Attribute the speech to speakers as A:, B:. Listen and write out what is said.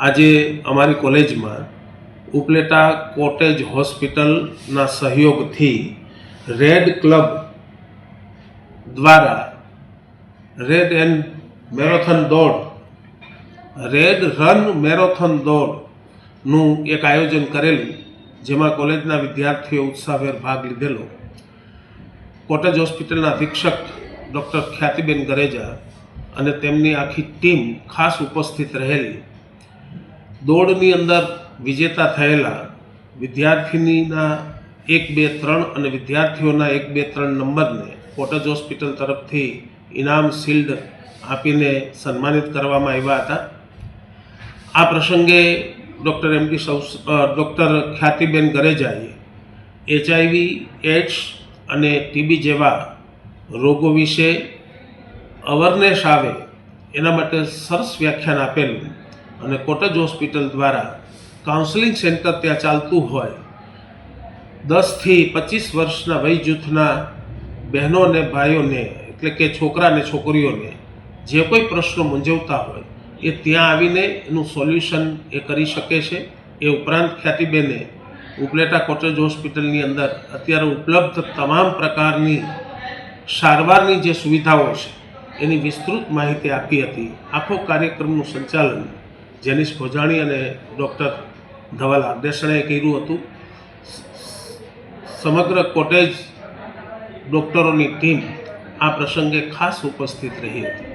A: આજે અમારી કોલેજમાં ઉપલેટા કોટેજ હોસ્પિટલના સહયોગથી રેડ ક્લબ દ્વારા રેડ એન્ડ મેરોથોન દોડ, રેડ રન મેરોથોન દોડનું એક આયોજન કરેલું, જેમાં કોલેજના વિદ્યાર્થીઓ ઉત્સાહભેર ભાગ લીધેલો. કોટેજ હોસ્પિટલના અધિક્ષક ડૉક્ટર ખ્યાતિબેન ગરેજા અને તેમની આખી ટીમ ખાસ ઉપસ્થિત રહેલી. દોડની અંદર વિજેતા થયેલા વિદ્યાર્થીનીના એક બે ત્રણ અને વિદ્યાર્થીઓના એક બે ત્રણ નંબરને કોટેજ હોસ્પિટલ તરફથી ઇનામ શિલ્ડ આપીને સન્માનિત કરવામાં આવ્યા હતા. આ પ્રસંગે ડૉક્ટર એમ ડી સૌ ડૉક્ટર ખ્યાતિબેન ગરેજાએ એચઆઈવી એડ્સ અને ટીબી જેવા રોગો વિશે અવરનેસ આવે એના માટે સરસ વ્યાખ્યાન આપેલું અને કોટેજ હોસ્પિટલ દ્વારા કાઉન્સેલિંગ સેન્ટર ત્યાં ચાલતું હોય. દસથી પચીસ વર્ષના વય જૂથના બહેનો અને ભાઈઓને, એટલે કે છોકરા અને છોકરીઓને જે કોઈ પ્રશ્નો મૂંઝવતા હોય, એ ત્યાં આવીને એનું સોલ્યુશન એ કરી શકે છે. એ ઉપરાંત ખ્યાતિબેને ઉપલેટા કોટેજ હોસ્પિટલની અંદર અત્યારે ઉપલબ્ધ તમામ પ્રકારની સારવારની જે સુવિધાઓ છે, એની વિસ્તૃત માહિતી આપી હતી. આખો કાર્યક્રમનું સંચાલન જેનિસ ભોજાણી અને ડૉક્ટર ધવલ આદેશણાએ કર્યું હતું, સમગ્ર કોટેજ ડૉક્ટરોની ટીમ આ પ્રસંગે ખાસ ઉપસ્થિત રહી હતી.